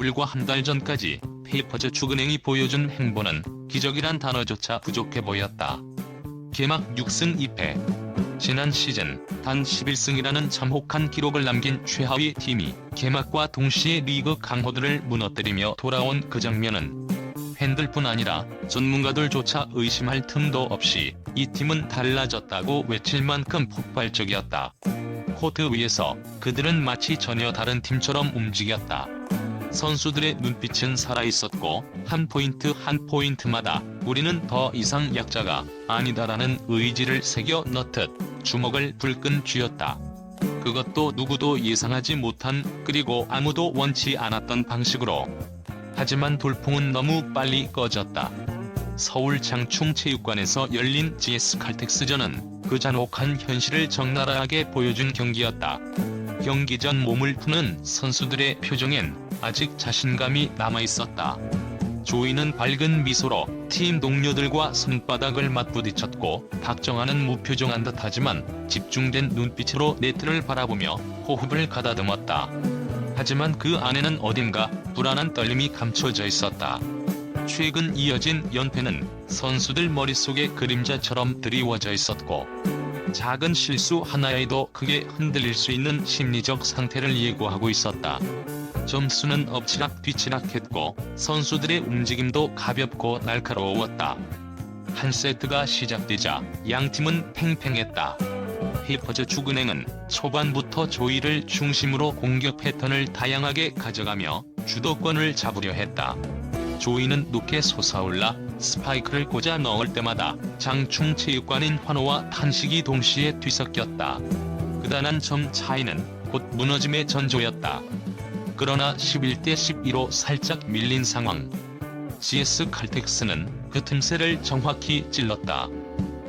불과 한 달 전까지 페이퍼즈 축은행이 보여준 행보는 기적이란 단어조차 부족해 보였다. 개막 6승 2패. 지난 시즌 단 11승이라는 참혹한 기록을 남긴 최하위 팀이 개막과 동시에 리그 강호들을 무너뜨리며 돌아온 그 장면은 팬들뿐 아니라 전문가들조차 의심할 틈도 없이 이 팀은 달라졌다고 외칠 만큼 폭발적이었다. 코트 위에서 그들은 마치 전혀 다른 팀처럼 움직였다. 선수들의 눈빛은 살아있었고 한 포인트 한 포인트마다 우리는 더 이상 약자가 아니다라는 의지를 새겨 넣듯 주먹을 불끈 쥐었다. 그것도 누구도 예상하지 못한 그리고 아무도 원치 않았던 방식으로. 하지만 돌풍은 너무 빨리 꺼졌다. 서울 장충체육관에서 열린 GS 칼텍스전은 그 잔혹한 현실을 적나라하게 보여준 경기였다. 경기 전 몸을 푸는 선수들의 표정엔 아직 자신감이 남아있었다. 조이는 밝은 미소로 팀 동료들과 손바닥을 맞부딪혔고 박정하는 무표정한 듯하지만 집중된 눈빛으로 네트를 바라보며 호흡을 가다듬었다. 하지만 그 안에는 어딘가 불안한 떨림이 감춰져 있었다. 최근 이어진 연패는 선수들 머릿속에 그림자처럼 드리워져 있었고 작은 실수 하나에도 크게 흔들릴 수 있는 심리적 상태를 예고하고 있었다. 점수는 엎치락 뒤치락했고 선수들의 움직임도 가볍고 날카로웠다. 한 세트가 시작되자 양 팀은 팽팽했다. 페이퍼즈 축은행은 초반부터 조이를 중심으로 공격 패턴을 다양하게 가져가며 주도권을 잡으려 했다. 조이는 높게 솟아올라 스파이크를 꽂아 넣을 때마다 장충 체육관인 환호와 탄식이 동시에 뒤섞였다. 그단한 점 차이는 곧 무너짐의 전조였다. 그러나 11대 12로 살짝 밀린 상황. GS 칼텍스는 그 틈새를 정확히 찔렀다.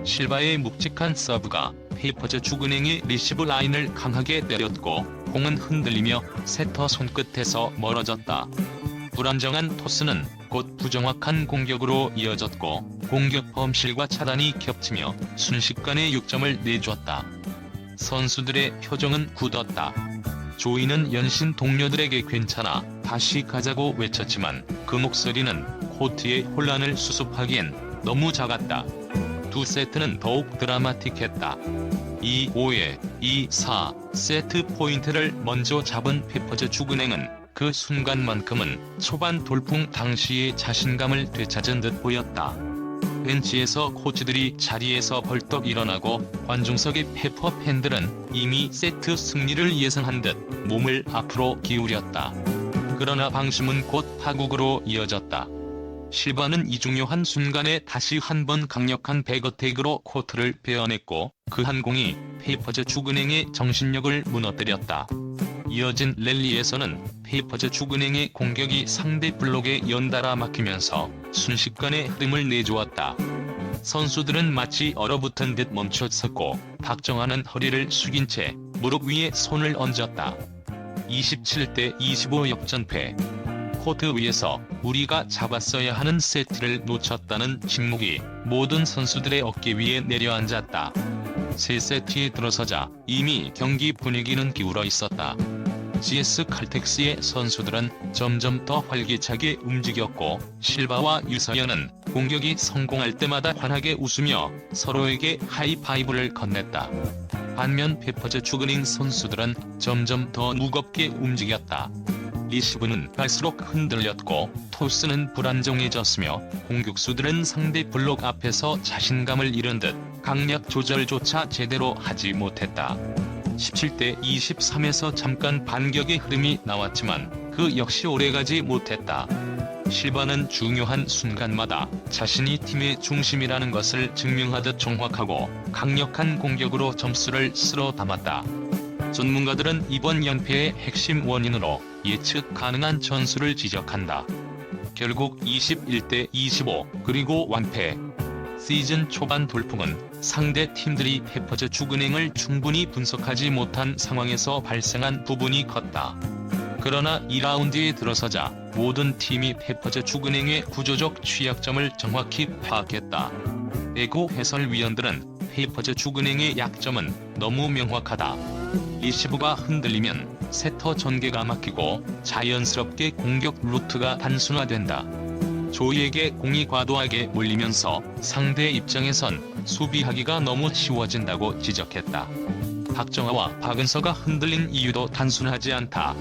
실바의 묵직한 서브가 페이퍼즈 축은행의 리시브 라인을 강하게 때렸고 공은 흔들리며 세터 손끝에서 멀어졌다. 불안정한 토스는 곧 부정확한 공격으로 이어졌고 공격 범실과 차단이 겹치며 순식간에 6점을 내줬다. 선수들의 표정은 굳었다. 조이는 연신 동료들에게 괜찮아 다시 가자고 외쳤지만 그 목소리는 코트의 혼란을 수습하기엔 너무 작았다. 두 세트는 더욱 드라마틱했다. 2-5에 2-4 세트 포인트를 먼저 잡은 페퍼즈 축은행은 그 순간만큼은 초반 돌풍 당시의 자신감을 되찾은 듯 보였다. 벤치에서 코치들이 자리에서 벌떡 일어나고 관중석의 페퍼 팬들은 이미 세트 승리를 예상한 듯 몸을 앞으로 기울였다. 그러나 방심은 곧 파국으로 이어졌다. 실바는 이 중요한 순간에 다시 한 번 강력한 백어택으로 코트를 베어냈고 그 한 공이 페이퍼즈 축은행의 정신력을 무너뜨렸다. 이어진 랠리에서는 페이퍼즈 축은행의 공격이 상대 블록에 연달아 막히면서 순식간에 흐름을 내주었다. 선수들은 마치 얼어붙은 듯 멈춰섰고 박정하는 허리를 숙인 채 무릎 위에 손을 얹었다. 27대 25 역전패. 코트 위에서 우리가 잡았어야 하는 세트를 놓쳤다는 침묵이 모든 선수들의 어깨 위에 내려앉았다. 세 세트에 들어서자 이미 경기 분위기는 기울어 있었다. GS 칼텍스의 선수들은 점점 더 활기차게 움직였고 실바와 유서연은 공격이 성공할 때마다 환하게 웃으며 서로에게 하이파이브를 건넸다. 반면 페퍼즈 축은행 선수들은 점점 더 무겁게 움직였다. 리시브는 갈수록 흔들렸고 토스는 불안정해졌으며 공격수들은 상대 블록 앞에서 자신감을 잃은 듯 강약 조절조차 제대로 하지 못했다. 17대 23에서 잠깐 반격의 흐름이 나왔지만 그 역시 오래가지 못했다. 실바는 중요한 순간마다 자신이 팀의 중심이라는 것을 증명하듯 정확하고 강력한 공격으로 점수를 쓸어 담았다. 전문가들은 이번 연패의 핵심 원인으로 예측 가능한 전술을 지적한다. 결국 21대 25 그리고 완패. 시즌 초반 돌풍은 상대 팀들이 페퍼즈 축은행을 충분히 분석하지 못한 상황에서 발생한 부분이 컸다. 그러나 2라운드에 들어서자 모든 팀이 페퍼즈 축은행의 구조적 취약점을 정확히 파악했다. 에고 해설위원들은 페이퍼즈 축은행의 약점은 너무 명확하다. 리시브가 흔들리면 세터 전개가 막히고 자연스럽게 공격 루트가 단순화된다. 조이에게 공이 과도하게 몰리면서 상대 입장에선 수비하기가 너무 쉬워진다고 지적했다. 박정아와 박은서가 흔들린 이유도 단순하지 않다.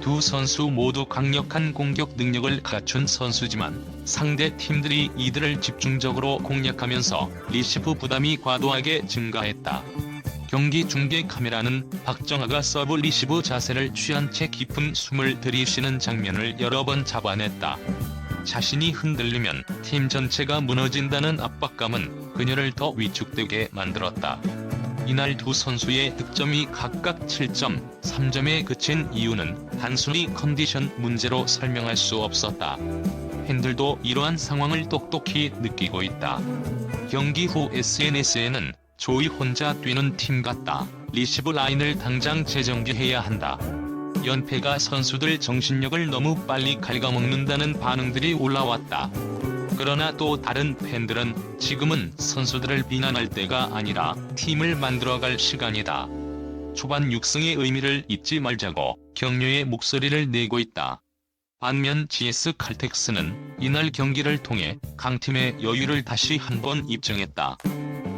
두 선수 모두 강력한 공격 능력을 갖춘 선수지만 상대 팀들이 이들을 집중적으로 공략하면서 리시브 부담이 과도하게 증가했다. 경기 중계 카메라는 박정아가 서브 리시브 자세를 취한 채 깊은 숨을 들이쉬는 장면을 여러 번 잡아냈다. 자신이 흔들리면 팀 전체가 무너진다는 압박감은 그녀를 더 위축되게 만들었다. 이날 두 선수의 득점이 각각 7점, 3점에 그친 이유는 단순히 컨디션 문제로 설명할 수 없었다. 팬들도 이러한 상황을 똑똑히 느끼고 있다. 경기 후 SNS에는 조이 혼자 뛰는 팀 같다. 리시브 라인을 당장 재정비해야 한다. 연패가 선수들 정신력을 너무 빨리 갉아먹는다는 반응들이 올라왔다. 그러나 또 다른 팬들은 지금은 선수들을 비난할 때가 아니라 팀을 만들어갈 시간이다. 초반 6승의 의미를 잊지 말자고 격려의 목소리를 내고 있다. 반면 GS 칼텍스는 이날 경기를 통해 강팀의 여유를 다시 한번 입증했다.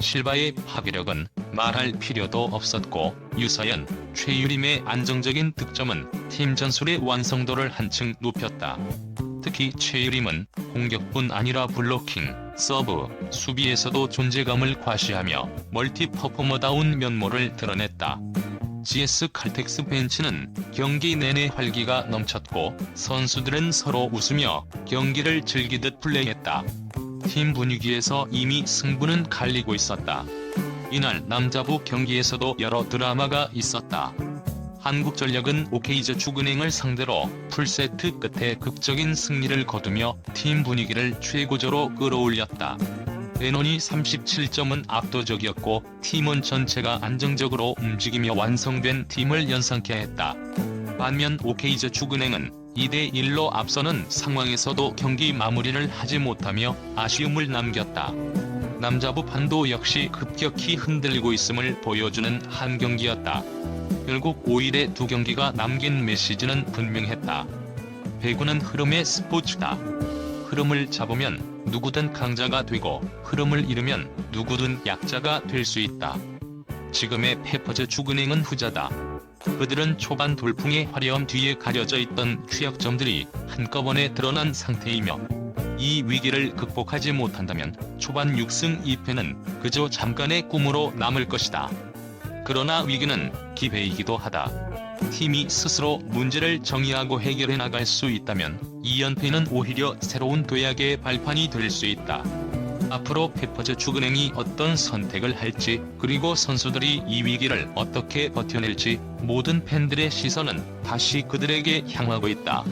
실바의 파괴력은 말할 필요도 없었고 유서연, 최유림의 안정적인 득점은 팀 전술의 완성도를 한층 높였다. 특히 최유림은 공격뿐 아니라 블로킹, 서브, 수비에서도 존재감을 과시하며 멀티 퍼포머다운 면모를 드러냈다. GS 칼텍스 벤치는 경기 내내 활기가 넘쳤고 선수들은 서로 웃으며 경기를 즐기듯 플레이했다. 팀 분위기에서 이미 승부는 갈리고 있었다. 이날 남자부 경기에서도 여러 드라마가 있었다. 한국전력은 OK저축은행을 상대로 풀세트 끝에 극적인 승리를 거두며 팀 분위기를 최고조로 끌어올렸다. 대논이 37점은 압도적이었고 팀원 전체가 안정적으로 움직이며 완성된 팀을 연상케 했다. 반면 OK저축은행은 2대1로 앞서는 상황에서도 경기 마무리를 하지 못하며 아쉬움을 남겼다. 남자부 판도 역시 급격히 흔들리고 있음을 보여주는 한 경기였다. 결국 5일의 두 경기가 남긴 메시지는 분명했다. 배구는 흐름의 스포츠다. 흐름을 잡으면 누구든 강자가 되고 흐름을 잃으면 누구든 약자가 될 수 있다. 지금의 페퍼즈 축은행은 후자다. 그들은 초반 돌풍의 화려함 뒤에 가려져 있던 취약점들이 한꺼번에 드러난 상태이며 이 위기를 극복하지 못한다면 초반 6승 2패는 그저 잠깐의 꿈으로 남을 것이다. 그러나 위기는 기회이기도 하다. 팀이 스스로 문제를 정의하고 해결해 나갈 수 있다면 2연패는 오히려 새로운 도약의 발판이 될 수 있다. 앞으로 페퍼즈 축은행이 어떤 선택을 할지 그리고 선수들이 이 위기를 어떻게 버텨낼지 모든 팬들의 시선은 다시 그들에게 향하고 있다.